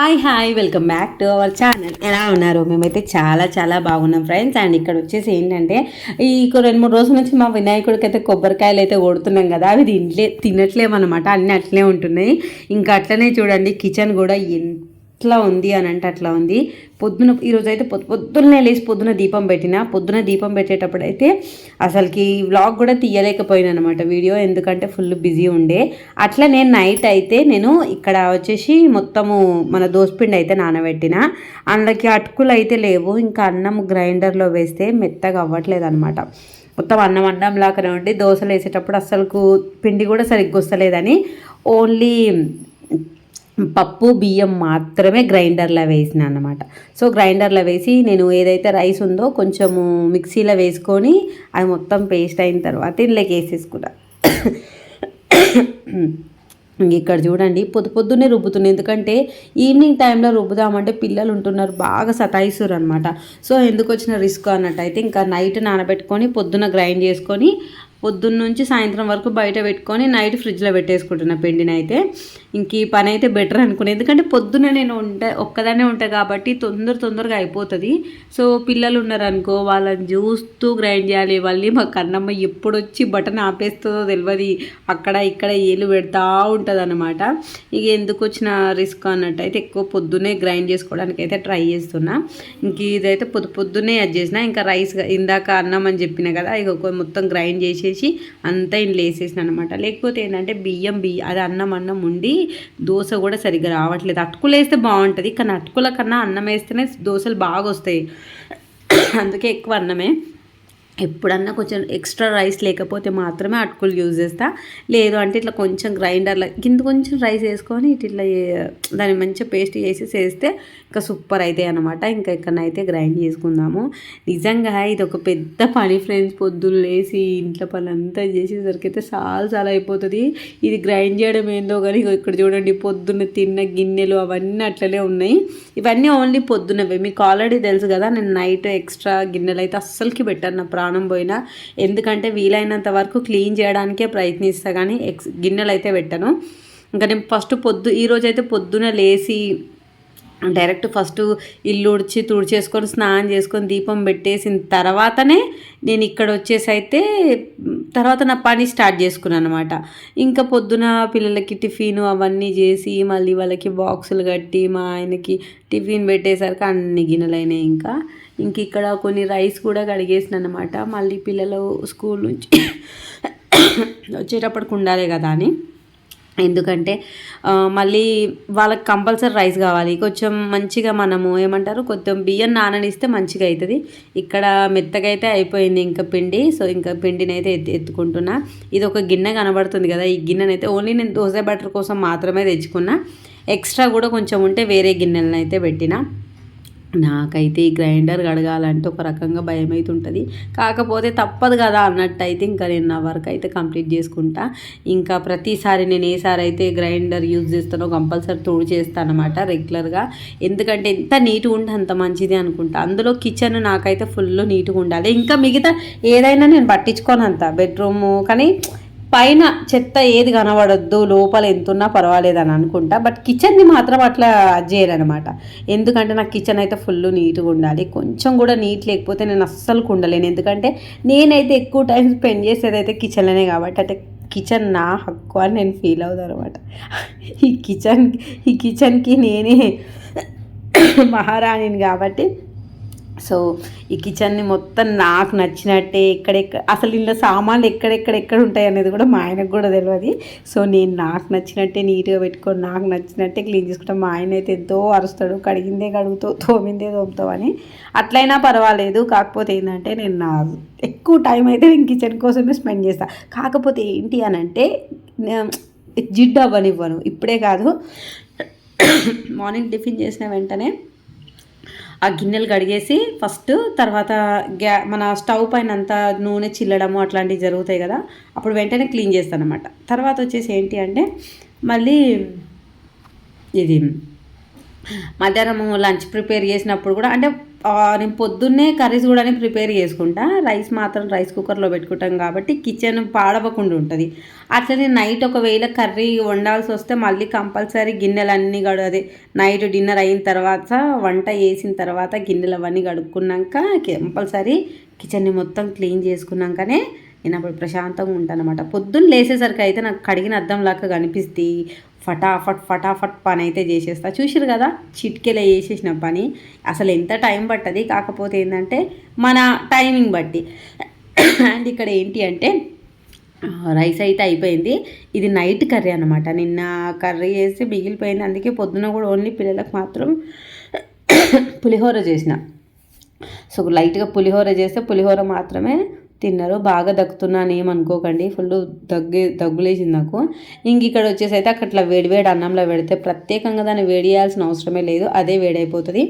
Hi hi welcome back to our channel. ఎలా ఉన్నారు? మేమైతే చాలా చాలా బాగున్నాం ఫ్రెండ్స్. అండ్ ఇక్కడ వచ్చేసి ఏంటంటే ఈ రెండు మూడు రోజుల నుంచి మా వినాయకుడికి అయితే కొబ్బరికాయలు అయితే కొడుతున్నాం కదా. అవి తినలే తినట్లేమన్నమాట. అన్నీ అట్లే ఉంటున్నాయి. ఇంకా అట్లనే చూడండి కిచెన్ కూడా ఎట్లా ఉంది అని అంటే అట్లా ఉంది. పొద్దున ఈరోజు అయితే పొద్దు పొద్దున్నే లేచి పొద్దున దీపం పెట్టిన పొద్దున దీపం పెట్టేటప్పుడు అయితే అసలుకి వ్లాగ్ కూడా తీయలేకపోయినా అనమాట వీడియో. ఎందుకంటే ఫుల్ బిజీ ఉండే. అట్లా నేను నైట్ అయితే నేను ఇక్కడ వచ్చేసి మొత్తము మన దోసపిండి అయితే నానబెట్టిన. అందులోకి అటుకులు అయితే లేవు. ఇంకా అన్నం గ్రైండర్లో వేస్తే మెత్తగా అవ్వట్లేదు అనమాట మొత్తం అన్నం అన్నం లాగానే ఉండి దోశలు వేసేటప్పుడు అసలుకు పిండి కూడా సరిగ్గా వస్తలేదని ఓన్లీ పప్పు బియ్యం మాత్రమే గ్రైండర్లో వేసిన అన్నమాట. సో గ్రైండర్లో వేసి నేను ఏదైతే రైస్ ఉందో కొంచెము మిక్సీలో వేసుకొని అది మొత్తం పేస్ట్ అయిన తర్వాత ఇందులోకి వేసేసుకున్నా. ఇక్కడ చూడండి పొద్దు పొద్దున్నే రుబ్బుతుంది ఎందుకంటే ఈవినింగ్ టైంలో రుబ్బుదామంటే పిల్లలు ఉంటున్నారు బాగా సతాయిస్తారు అనమాట సో ఎందుకు వచ్చిన రిస్క్ అన్నట్టు అయితే ఇంకా నైట్ నానబెట్టుకొని పొద్దున గ్రైండ్ చేసుకొని పొద్దున్న నుంచి సాయంత్రం వరకు బయట పెట్టుకొని నైట్ ఫ్రిడ్జ్లో పెట్టేసుకుంటున్నా పిండిని అయితే ఇంక ఈ పని అయితే బెటర్ అనుకున్నాను ఎందుకంటే పొద్దున్న నేను ఉంటే ఒక్కదానే ఉంటాను కాబట్టి తొందర తొందరగా అయిపోతుంది. సో పిల్లలు ఉన్నారు అనుకో వాళ్ళని చూస్తూ గ్రైండ్ చేయాలి. వాళ్ళని మా కన్నమ్మ ఎప్పుడు వచ్చి బటన్ ఆపేస్తుందో తెలియదు అక్కడ ఇక్కడ ఏలు పెడతా ఉంటుంది అనమాట ఇక ఎందుకు వచ్చిన రిస్క్ అన్నట్టు అయితే ఎక్కువ పొద్దున్నే గ్రైండ్ చేసుకోవడానికి అయితే ట్రై చేస్తున్నా. ఇంక ఇదైతే పొద్దు పొద్దున్నే అది చేసిన. ఇంకా రైస్ ఇందాక అన్నం అని చెప్పిన కదా ఇక మొత్తం గ్రైండ్ చేసి వేసేసి అంతా ఇంట్లో వేసేసిన అనమాట లేకపోతే ఏంటంటే బియ్యం బియ్యం అది అన్నం అన్నం ఉండి దోశ కూడా సరిగ్గా రావట్లేదు. అటుకులు వేస్తే బాగుంటుంది కానీ అటుకుల కన్నా అన్నం వేస్తేనే దోశలు బాగా వస్తాయి. అందుకే ఎక్కువ అన్నమే. ఎప్పుడన్నా కొంచెం ఎక్స్ట్రా రైస్ లేకపోతే మాత్రమే అటుకులు యూజ్ చేస్తా. లేదు అంటే ఇట్లా కొంచెం గ్రైండర్లో కింద కొంచెం రైస్ వేసుకొని ఇటు ఇట్లా దాన్ని మంచిగా పేస్ట్ చేసి చేస్తే ఇంకా సూపర్ అవుతాయి అనమాట ఇంకా ఇక్కడనైతే గ్రైండ్ చేసుకుందాము. నిజంగా ఇది ఒక పెద్ద పని ఫ్రెండ్స్. పొద్దున్న లేసి ఇంట్లో పని అంతా చేసేసరికి అయితే చాలా చాలా అయిపోతుంది. ఇది గ్రైండ్ చేయడం ఏందో కానీ ఇక్కడ చూడండి పొద్దున్న తిన్న గిన్నెలు అవన్నీ అట్లనే ఉన్నాయి. ఇవన్నీ ఓన్లీ పొద్దున్నవే. మీకు ఆల్రెడీ తెలుసు కదా నేను నైట్ ఎక్స్ట్రా గిన్నెలు అయితే అస్సలకి పెట్టాను. నా ప్రాణం పోయినా ఎందుకంటే వీలైనంత వరకు క్లీన్ చేయడానికే ప్రయత్నిస్తా కానీ ఎక్స్ గిన్నెలు అయితే పెట్టను. ఇంకా నేను ఫస్ట్ పొద్దు ఈరోజు అయితే పొద్దున లేచి డైరెక్ట్ ఫస్ట్ ఇల్లు ఉడిచి తుడిచేసుకొని స్నానం చేసుకొని దీపం పెట్టేసిన తర్వాతనే నేను ఇక్కడ వచ్చేసి అయితే తర్వాత నా పని స్టార్ట్ చేసుకున్నాను అనమాట ఇంకా పొద్దున పిల్లలకి టిఫిన్ అవన్నీ చేసి మళ్ళీ వాళ్ళకి బాక్సులు కట్టి మా ఆయనకి టిఫిన్ పెట్టేసరికి అన్ని గిన్నెలైనాయి ఇంకా. ఇంక ఇక్కడ కొన్ని రైస్ కూడా కడిగేసిన అనమాట మళ్ళీ పిల్లలు స్కూల్ నుంచి వచ్చేటప్పటికి ఉండాలి కదా అని. ఎందుకంటే మళ్ళీ వాళ్ళకి కంపల్సరీ రైస్ కావాలి. కొంచెం మంచిగా మనము ఏమంటారు కొంచెం బియ్యం నాననిస్తే మంచిగా అవుతుంది ఇక్కడ మెత్తగా అయితే అయిపోయింది ఇంకా పిండి. సో ఇంకా పిండిని అయితే ఎత్తు ఎత్తుకుంటున్నా. ఇది ఒక గిన్నె కనబడుతుంది కదా. ఈ గిన్నెనైతే ఓన్లీ నేను దోశ బటర్ కోసం మాత్రమే తెచ్చుకున్నా. ఎక్స్ట్రా కూడా కొంచెం ఉంటే వేరే గిన్నెలను అయితే పెట్టిన. నాకైతే ఈ గ్రైండర్ కడగాలంటే ఒక రకంగా భయం అవుతుంటుంది కాకపోతే తప్పదు కదా అన్నట్టు అయితే ఇంకా నేను నా వర్క్ అయితే కంప్లీట్ చేసుకుంటా. ఇంకా ప్రతిసారి నేను ఏసారి అయితే గ్రైండర్ యూజ్ చేస్తానో కంపల్సరీ తోడు చేస్తాను అనమాట రెగ్యులర్గా. ఎందుకంటే ఎంత నీట్గా ఉంటే అంత మంచిది అనుకుంటా. అందులో కిచెన్ నాకైతే ఫుల్ నీట్గా ఉండాలి. ఇంకా మిగతా ఏదైనా నేను పట్టించుకోనంత. బెడ్రూము కానీ పైన చెత్త ఏది కనబడద్దు లోపల ఎంతున్నా పర్వాలేదు అని అనుకుంటా. బట్ కిచెన్ని మాత్రం అట్లా చేయరనమాట. ఎందుకంటే నాకు కిచెన్ అయితే ఫుల్ నీట్గా ఉండాలి. కొంచెం కూడా నీట్ లేకపోతే నేను అస్సలు ఉండలేను ఎందుకంటే నేనైతే ఎక్కువ టైం స్పెండ్ చేసేదైతే కిచెన్లోనే కాబట్టి అంటే కిచెన్ నా హక్కు అని నేను ఫీల్ అవుతాను అనమాట ఈ కిచెన్ ఈ కిచెన్కి నేనే మహారాణిని కాబట్టి సో ఈ కిచెన్ని మొత్తం నాకు నచ్చినట్టే ఎక్కడెక్కడ అసలు ఇంట్లో సామాన్లు ఎక్కడెక్కడెక్కడ ఉంటాయి అనేది కూడా మా ఆయనకు కూడా తెలియదు సో నేను నాకు నచ్చినట్టే నీట్గా పెట్టుకొని నాకు నచ్చినట్టే క్లీన్ చేసుకుంటాం. మా ఆయన అయితే ఎంతో అరుస్తాడు. కడిగిందే కడుగుతావు తోమిందే తోముతావు అని. అట్లయినా పర్వాలేదు. కాకపోతే ఏంటంటే నేను నా ఎక్కువ టైం అయితే నేను కిచెన్ కోసమే స్పెండ్ చేస్తాను కాకపోతే ఏంటి అని అంటే నే- జిడ్డు అవ్వనివ్వను. ఇప్పుడే కాదు మార్నింగ్ టిఫిన్ చేసిన వెంటనే ఆ గిన్నెలు కడిగేసి ఫస్ట్ తర్వాత గ్యా మన స్టవ్ పైన అంతా నూనె చిల్లడము అట్లాంటివి జరుగుతాయి కదా అప్పుడు వెంటనే క్లీన్ చేస్తాను అనమాట తర్వాత వచ్చేసి ఏంటి అంటే మళ్ళీ ఇది మధ్యాహ్నము లంచ్ ప్రిపేర్ చేసినప్పుడు కూడా అంటే నేను పొద్దున్నే కర్రీస్ కూడా ప్రిపేర్ చేసుకుంటా. రైస్ మాత్రం రైస్ కుక్కర్లో పెట్టుకుంటాం కాబట్టి కిచెన్ పాడవకుండా ఉంటుంది. అట్లనే నైట్ ఒకవేళ కర్రీ వండాల్సి వస్తే మళ్ళీ కంపల్సరీ గిన్నెలన్నీ గడు అదే నైట్ డిన్నర్ అయిన తర్వాత వంట చేసిన తర్వాత గిన్నెలు అవన్నీ కడుక్కున్నాక కంపల్సరీ కిచెన్ని మొత్తం క్లీన్ చేసుకున్నాకనే నేను అప్పుడు ప్రశాంతంగా ఉంటాను అనమాట పొద్దున్న లేసేసరికి అయితే నాకు కడిగిన అద్దం లాగా కనిపిస్తే ఫటాఫట్ ఫటాఫట్ పని అయితే చేసేస్తా. చూసిరు కదా చిట్కెలే చేసేసిన పని. అసలు ఎంత టైం పట్టది? కాకపోతే ఏంటంటే మన టైమింగ్ బట్టి. అండ్ ఇక్కడ ఏంటి అంటే రైస్ అయితే అయిపోయింది. ఇది నైట్ కర్రీ అనమాట నిన్న కర్రీ చేసి మిగిలిపోయింది. అందుకే పొద్దున కూడా ఓన్లీ పిల్లలకు మాత్రం పులిహోర చేసిన. సో లైట్గా పులిహోర చేస్తే పులిహోర మాత్రమే తిన్నారు బాగా దగ్గుతున్నాను ఏమనుకోకండి ఫుల్ దగ్గే దగ్గులేసింది నాకు. ఇంక ఇక్కడ వచ్చేసి అయితే అట్లా వేడివేడి అన్నంలో పెడితే ప్రత్యేకంగా దాన్ని వేడి చేయాల్సిన అవసరమే లేదు. అదే వేడైపోతుంది.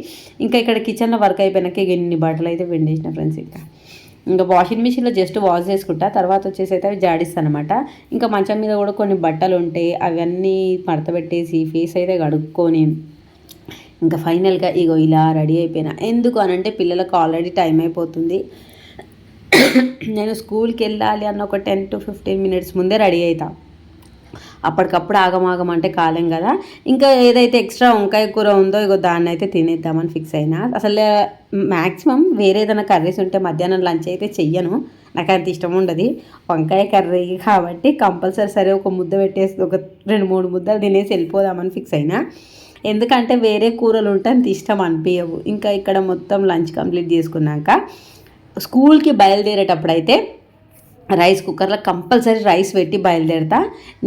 ఇంకా ఇక్కడ కిచెన్లో వర్క్ అయిపోయినాక ఎన్ని ఇన్ని బట్టలు అయితే వెండేసిన ఫ్రెండ్స్ ఇంకా. ఇంకా వాషింగ్ మిషన్లో జస్ట్ వాష్ చేసుకుంటా. తర్వాత వచ్చేసి అయితే అవి జాడిస్తాను అనమాట ఇంకా మంచం మీద కూడా కొన్ని బట్టలు ఉంటాయి అవన్నీ మడతపెట్టేసి ఫేస్ అయితే కడుక్కొని ఇంకా ఫైనల్గా ఇగో ఇలా రెడీ అయిపోయినా. ఎందుకు అనంటే పిల్లలకు ఆల్రెడీ టైం అయిపోతుంది. నేను స్కూల్కి వెళ్ళాలి అన్న ఒక టెన్ టు ఫిఫ్టీన్ మినిట్స్ ముందే రెడీ అవుతా అప్పటికప్పుడు ఆగమాగం అంటే కాలేం కదా. ఇంకా ఏదైతే ఎక్స్ట్రా వంకాయ కూర ఉందో ఇగో దాన్ని అయితే తినేద్దామని ఫిక్స్ అయినా. అసలు మ్యాక్సిమం వేరే ఏదైనా కర్రీస్ ఉంటే మధ్యాహ్నం లంచ్ అయితే చెయ్యను. నాకు అంత ఇష్టం ఉండదు. వంకాయ కర్రీ కాబట్టి కంపల్సరీ సరే ఒక ముద్ద పెట్టేసి ఒక రెండు మూడు ముద్దలు తినేసి వెళ్ళిపోదామని ఫిక్స్ అయినా. ఎందుకంటే వేరే కూరలు ఉంటే అంత ఇష్టం అనిపించవు ఇంకా ఇక్కడ మొత్తం లంచ్ కంప్లీట్ చేసుకున్నాక స్కూల్కి బయలుదేరేటప్పుడు అయితే రైస్ కుక్కర్లో కంపల్సరీ రైస్ పెట్టి బయలుదేరుతా.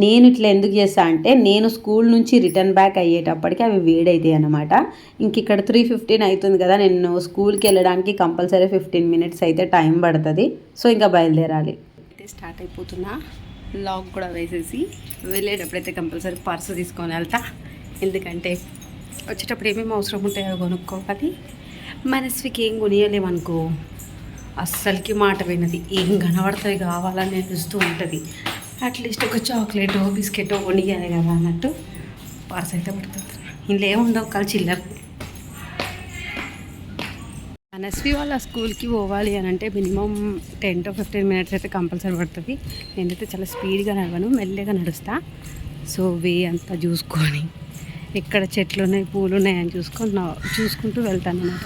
నేను ఇట్లా ఎందుకు చేస్తా అంటే నేను స్కూల్ నుంచి రిటర్న్ బ్యాక్ అయ్యేటప్పటికి అవి వేడైతాయి అనమాట ఇంక ఇక్కడ త్రీ ఫిఫ్టీన్ అవుతుంది కదా నేను స్కూల్కి వెళ్ళడానికి కంపల్సరీ ఫిఫ్టీన్ మినిట్స్ అయితే టైం పడుతుంది. సో ఇంకా బయలుదేరాలి. అయితే స్టార్ట్ అయిపోతున్నా లాక్ కూడా వేసేసి వెళ్ళేటప్పుడైతే కంపల్సరీ పర్స్ తీసుకొని వెళ్తా. ఎందుకంటే వచ్చేటప్పుడు ఏమేమి అవసరం ఉంటాయో కొనుక్కోవాలి. మనస్వికి ఏం కొనియలేమనుకో. అస్సలకి మాట వినది. ఏం కనబడతాయి కావాలని అనిపిస్తూ ఉంటుంది. అట్లీస్ట్ ఒక చాక్లెట్ బిస్కెట్ వండియాలి కదా అన్నట్టు పర్స్ అయితే పడుతుంది. ఇందులో ఏముండవు కాదు చిల్లర. అనస్వి వాళ్ళ స్కూల్కి పోవాలి అని అంటే minimum ten to fifteen minutes అయితే కంపల్సరీ పడుతుంది. నేనైతే చాలా స్పీడ్గా నడవను మెల్లగా నడుస్తా. సో వే అంతా చూసుకొని ఎక్కడ చెట్లు ఉన్నాయి పూలు ఉన్నాయి అని చూసుకొని చూసుకుంటూ వెళ్తాను అనమాట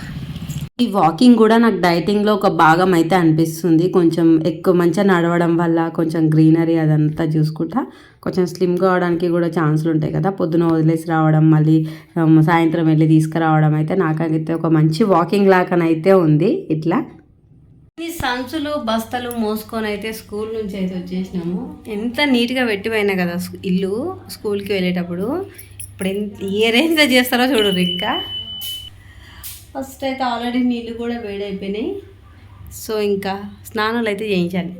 ఈ వాకింగ్ కూడా నాకు డైటింగ్లో ఒక భాగం అయితే అనిపిస్తుంది. కొంచెం ఎక్కువ మంచిగా నడవడం వల్ల కొంచెం గ్రీనరీ అదంతా చూసుకుంటా కొంచెం స్లిమ్ కావడానికి కూడా ఛాన్సులు ఉంటాయి కదా. పొద్దున వదిలేసి రావడం మళ్ళీ సాయంత్రం వెళ్ళి తీసుకురావడం అయితే నాకైతే ఒక మంచి వాకింగ్ లాగానైతే ఉంది ఇట్లా. సంచులు బస్తలు మోసుకొని అయితే స్కూల్ నుంచి అయితే వచ్చేసినాము. ఎంత నీట్గా పెట్టిపోయినా కదా ఇల్లు స్కూల్కి వెళ్ళేటప్పుడు. ఇప్పుడు ఎంత ఏ రేంజ్లో చేస్తారో చూడరు ఇంకా. ఫస్ట్ అయితే ఆల్రెడీ నీళ్ళు కూడా వేడైపోయినాయి. సో ఇంకా స్నానాలు అయితే చేయించాలి.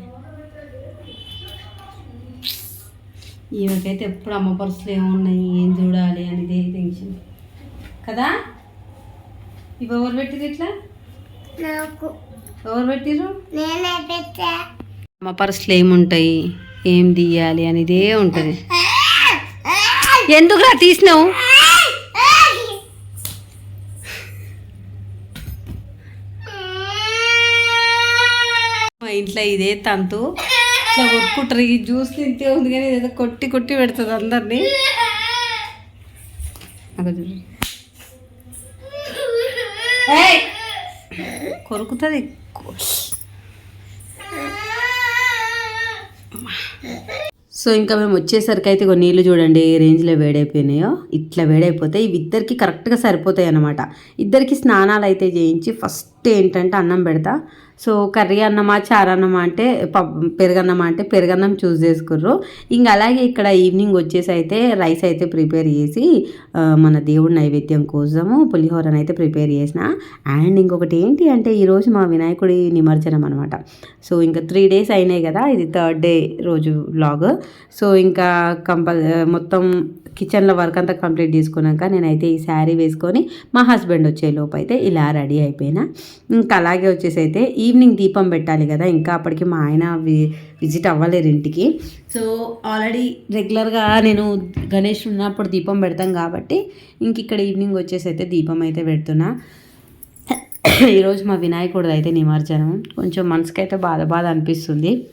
ఈమెకైతే ఎప్పుడు అమ్మ పర్సులు ఏమున్నాయి ఏం చూడాలి అనేది టెన్షన్. కదా? ఇవి ఎవరు పెట్టిరు ఇట్లా? నాకు. ఎవరు పెట్టిరు నేనే పెట్టా. అమ్మ పర్సులు ఏముంటాయి ఏం తీయాలి అనేదే ఉంటుంది. ఎందుకురా తీసినావు మా ఇట్లా ఇదే తంతు. ఇట్లా కొట్టుకుంటారు. ఈ జ్యూస్ తింటే ఉంది కానీ ఏదో కొట్టి కొట్టి పెడుతుంది అందరినీ. కొరుకుతుంది. సో ఇంకా మేము వచ్చేసరికి అయితే కొన్ని నీళ్ళు చూడండి ఏ రేంజ్లో వేడైపోయినాయో. ఇట్లా వేడైపోతే ఇవి ఇద్దరికి కరెక్ట్గా సరిపోతాయి అన్నమాట. ఇద్దరికి స్నానాలు అయితే చేయించి ఫస్ట్ ఏంటంటే అన్నం పెడతా. సో కర్రీ అన్నమా చారన్నమా అంటే ప పెరుగన్నమా అంటే పెరుగన్నం చూస్ చేసుకుర్రు. ఇంకా అలాగే ఇక్కడ ఈవినింగ్ వచ్చేసి అయితే రైస్ అయితే ప్రిపేర్ చేసి మన దేవుడి నైవేద్యం కోసము పులిహోరని అయితే ప్రిపేర్ చేసిన. అండ్ ఇంకొకటి ఏంటి అంటే ఈరోజు మా వినాయకుడి నిమజ్జనం అనమాట సో ఇంకా త్రీ డేస్ అయినాయి కదా ఇది థర్డ్ డే రోజు వ్లాగ్. సో ఇంకా కంపల్ మొత్తం కిచెన్లో వర్క్ అంతా కంప్లీట్ చేసుకున్నాక నేనైతే ఈ శారీ వేసుకొని మా హస్బెండ్ వచ్చే లోపు అయితే ఇలా రెడీ అయిపోయినా. ఇంకా అలాగే వచ్చేసి అయితే ఈవినింగ్ దీపం పెట్టాలి కదా ఇంకా అప్పటికి మా ఆయన వి- విజిట్ అవ్వలేరు ఇంటికి. సో ఆల్రెడీ రెగ్యులర్గా నేను గణేష్ ఉన్నప్పుడు దీపం పెడతాం కాబట్టి ఇంక ఇక్కడ ఈవినింగ్ వచ్చేసి అయితే దీపం అయితే పెడుతున్నా. ఈరోజు మా వినాయకుడు అయితే నిమజ్జనం. కొంచెం మనసుకైతే బాధ బాధ అనిపిస్తుంది.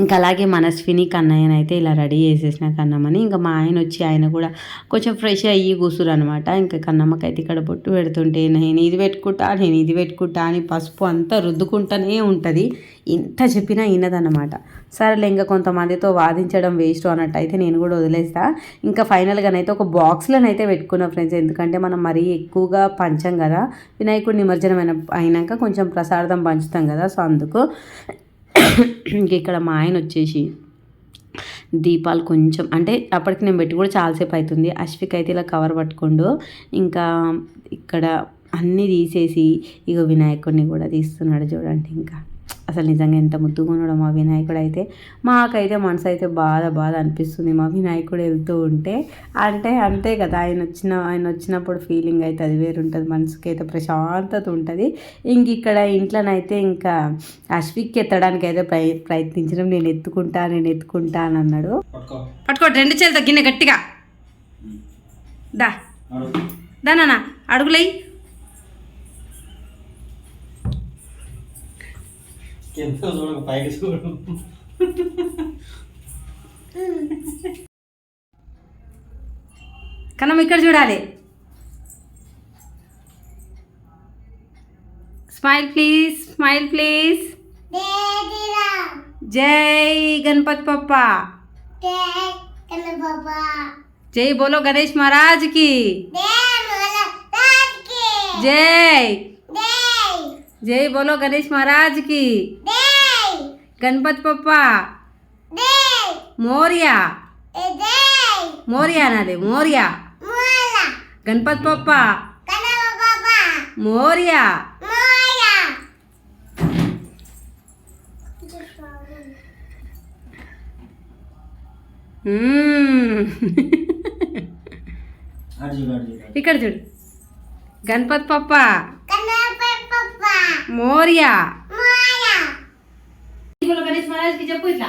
ఇంకా అలాగే మనస్విని కన్నయ్యనైతే ఇలా రెడీ చేసేసిన కన్నమ్మని. ఇంకా మా ఆయన వచ్చి ఆయన కూడా కొంచెం ఫ్రెష్ అయ్యి కూసురు అనమాట ఇంకా కన్నమ్మకైతే ఇక్కడ బొట్టు పెడుతుంటే నేను ఇది పెట్టుకుంటా నేను ఇది పెట్టుకుంటా అని పసుపు అంతా రుద్దుకుంటూనే ఉంటుంది. ఇంత చెప్పినా వినదన్నమాట సరేలే ఇంకా కొంతమందితో వాదించడం వేస్ట్ అన్నట్టు అయితే నేను కూడా వదిలేస్తా. ఇంకా ఫైనల్గానైతే ఒక బాక్స్లోనైతే పెట్టుకున్నా ఫ్రెండ్స్ ఎందుకంటే మనం మరీ ఎక్కువగా పంచం కదా. వినాయకుడు నిమజ్జనం అయిన అయినాక కొంచెం ప్రసాదం పంచుతాం కదా. సో అందుకు ఇంక ఇక్కడ మా ఆయన వచ్చేసి దీపాలు కొంచెం అంటే అప్పటికి నేను పెట్టి కూడా చాలాసేపు అవుతుంది. అశ్విక్ అయితే ఇలా కవర్ పట్టుకుండు. ఇంకా ఇక్కడ అన్నీ తీసేసి ఇక వినాయకుడిని కూడా తీస్తున్నాడు చూడండి ఇంకా. అసలు నిజంగా ఎంత ముద్దుగా ఉన్నాడో మా వినాయకుడు అయితే. మాకైతే మనసు అయితే బాధ బాధ అనిపిస్తుంది. మా వినాయకుడు వెళ్తూ ఉంటే అంటే అంతే కదా ఆయన వచ్చిన ఆయన వచ్చినప్పుడు ఫీలింగ్ అయితే అది వేరు ఉంటుంది. మనసుకి అయితే ప్రశాంతత ఉంటుంది. ఇంక ఇక్కడ ఇంట్లోనైతే ఇంకా అశ్విక్ ఎత్తడానికి అయితే ప్రయ ప్రయత్నించడం నేను ఎత్తుకుంటా నేను ఎత్తుకుంటా అని అన్నాడు. పట్టుకో. రెండు చేతులతో గిన్నె గట్టిగా. దా. అడుగు దా నాన్న అడుగులేయి కింద చూడకు పైకి చూడు కన్నం ఇక్కడ చూడాలి స్మైల్ ప్లీజ్ స్మైల్ ప్లీజ్ డేడిరా జై గణపతి పప్ప డే కన్న బాబా జై బోలో గణేష్ మహారాజ్కి డే మల తాకి జై డే జై బోలో గణేష్ మహారాజ్కి డే గణపతి పప్ప? మోరియా? మోరియా అనాలి మోరియా? గణపతి పప్ప? మోరియా? ఇక్కడ చూడు. గణపతి పప్ప. మోరియా? బోలో గణేష్ మహారాజ్కి చెప్పు ఇట్లా.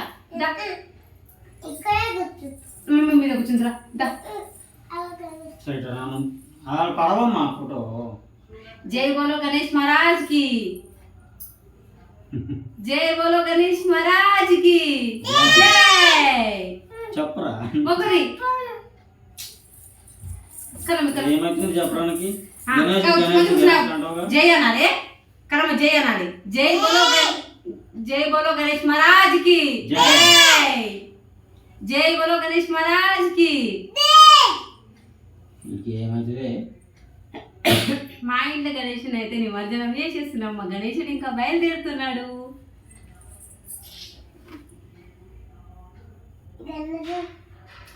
మమ్మీ మీద కూర్చుందిరా. పడవమ్మా ఫోటో. జై బోలో గణేష్ మహారాజ్కి జై బోలో గణేష్ మహారాజ్కి జై. చెప్పరా? ఒకరి. ఏమైతుంది చెప్పడానికి? జై అనాలి కరమ జై అనాలి. జై బోలో జై బోలో గణేష్ మహారాజ్కి జై. జై బోలో గణేష్ మహారాజ్కి మా ఇంట్లో గణేషుని అయితే నిమజ్జనం చేసేస్తున్నాం మా గణేషుడు ఇంకా బయలుదేరుతున్నాడు.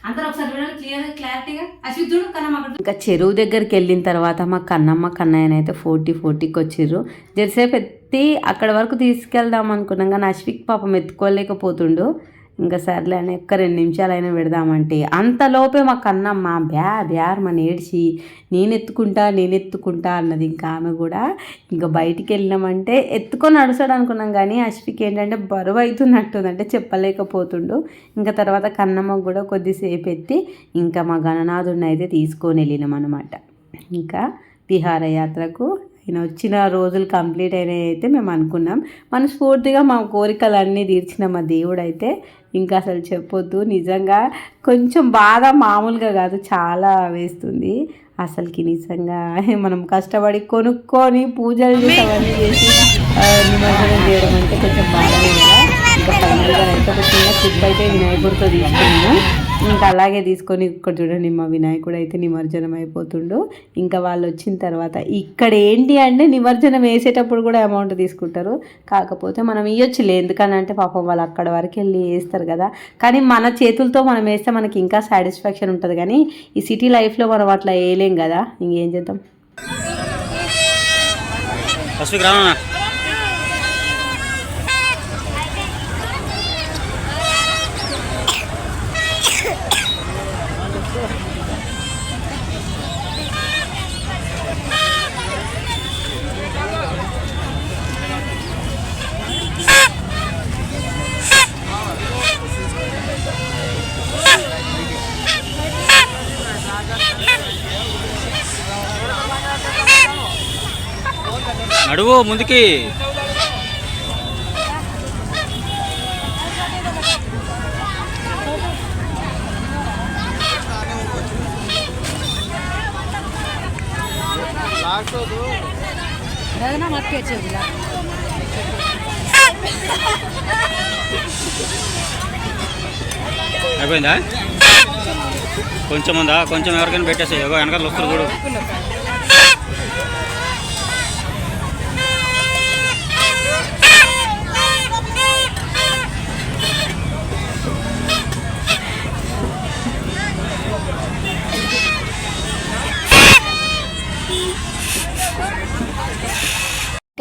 అందరూ ఒకసారి చూడండి క్లియర్ క్లారిటీగా అశ్వితుడు కన్నమ్మ ఇంకా చెరువు దగ్గరికి వెళ్ళిన తర్వాత మా కన్నమ్మ కన్నయ్యనైతే ఫోర్టీ ఫోర్టీకి వచ్చిర్రు. జరసేపు ఎత్తి అక్కడ వరకు తీసుకెళ్దాం అనుకున్నాం కానీ అశ్విక్ పాపం ఎత్తుకోలేకపోతుండు. ఇంకా సర్లే అని ఒక్క రెండు నిమిషాలైనా పెడదామంటే అంతలోపే మా కన్నమ్మ బ్యా బ్యార్ ఏడ్చి నేను ఎత్తుకుంటా నేను ఎత్తుకుంటా అన్నది. ఇంకా ఆమె కూడా ఇంకా బయటికి వెళ్ళినామంటే ఎత్తుకొని నడుస్తాడు అనుకున్నాం కానీ అశ్విక్ ఏంటంటే బరువు అవుతున్నట్టుంది అంటే చెప్పలేకపోతుండు. ఇంకా తర్వాత కన్నమ్మ కూడా కొద్దిసేపు ఎత్తి ఇంకా మా గణనాథుడిని అయితే తీసుకొని వెళ్ళినాం అనమాట ఇంకా విహారయాత్రకు ఈయన వచ్చిన రోజులు కంప్లీట్ అయినాయి అయితే మేము అనుకున్నాం. మనస్ఫూర్తిగా మా కోరికలన్నీ తీర్చిన మా దేవుడు అయితే ఇంకా అసలు చెప్పొద్దు. నిజంగా కొంచెం బాధ మామూలుగా కాదు చాలా వేస్తుంది. అసలుకి నిజంగా మనం కష్టపడి కొనుక్కొని పూజలు చేసి అవన్నీ చేసి నిమజ్జనం చేయడం అంటే కొంచెం బాధ. క్లిప్ అయితే వినాయకుడితో తీసుకున్నాము ఇంకా అలాగే తీసుకొని ఇక్కడ చూడండి మా వినాయకుడు అయితే నిమజ్జనం అయిపోతుండు. ఇంకా వాళ్ళు వచ్చిన తర్వాత ఇక్కడ ఏంటి అంటే నిమజ్జనం వేసేటప్పుడు కూడా అమౌంట్ తీసుకుంటారు. కాకపోతే మనం ఇవ్వచ్చులే ఎందుకనంటే పాపం వాళ్ళు అక్కడ వరకు వెళ్ళి వేస్తారు కదా. కానీ మన చేతులతో మనం వేస్తే మనకి ఇంకా సాటిస్ఫాక్షన్ ఉంటుంది. కానీ ఈ సిటీ లైఫ్లో మనం అట్లా వేయలేం కదా. ఇంకేం చేద్దాం? ముందుకి. అయిపోయిందా? కొంచెం ఉందా? కొంచెం ఎవరికైనా పెట్టేసాయి. వెనకాల వస్తారు చూడు.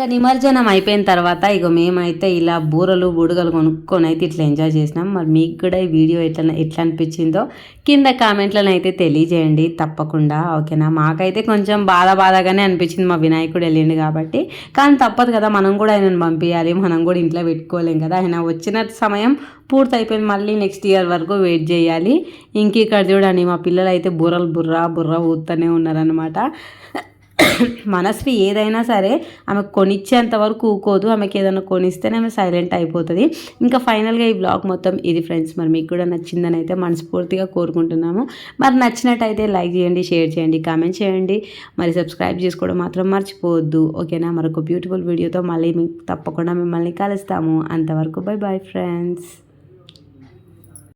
ఇంకా నిమజ్జనం అయిపోయిన తర్వాత ఇక మేమైతే ఇలా బూరలు బుడగలు కొనుక్కొని అయితే ఇట్లా ఎంజాయ్ చేసినాం. మరి మీకు కూడా ఈ వీడియో ఎట్లా ఎట్లా అనిపించిందో కింద కామెంట్లను అయితే తెలియజేయండి తప్పకుండా ఓకేనా? మాకైతే కొంచెం బాధ బాధగానే అనిపించింది మా వినాయకుడు వెళ్ళిండు కాబట్టి. కానీ తప్పదు కదా మనం కూడా ఆయనను పంపించాలి మనం కూడా ఇంట్లో పెట్టుకోలేం కదా. ఆయన వచ్చిన సమయం పూర్తి అయిపోయింది మళ్ళీ నెక్స్ట్ ఇయర్ వరకు వెయిట్ చేయాలి. ఇంక ఇక్కడ చూడండి మా పిల్లలు అయితే బుర్రలు బుర్రా బుర్ర ఊతూనే ఉన్నారనమాట మనస్వి ఏదైనా సరే ఆమె కొనిచ్చేంత వరకు ఊకోదు. ఆమెకి ఏదైనా కొనిస్తేనే ఆమె సైలెంట్ అయిపోతుంది. ఇంకా ఫైనల్గా ఈ బ్లాగ్ మొత్తం ఇది ఫ్రెండ్స్. మరి మీకు కూడా నచ్చిందని అయితే మనస్ఫూర్తిగా కోరుకుంటున్నాము. మరి నచ్చినట్టయితే లైక్ చేయండి షేర్ చేయండి కామెంట్ చేయండి. మరి సబ్స్క్రైబ్ చేసుకోవడం మాత్రం మర్చిపోవద్దు. ఓకేనా? మరొక బ్యూటిఫుల్ వీడియోతో మళ్ళీ మీకు తప్పకుండా మిమ్మల్ని కలుస్తాము. అంతవరకు బై బాయ్ ఫ్రెండ్స్.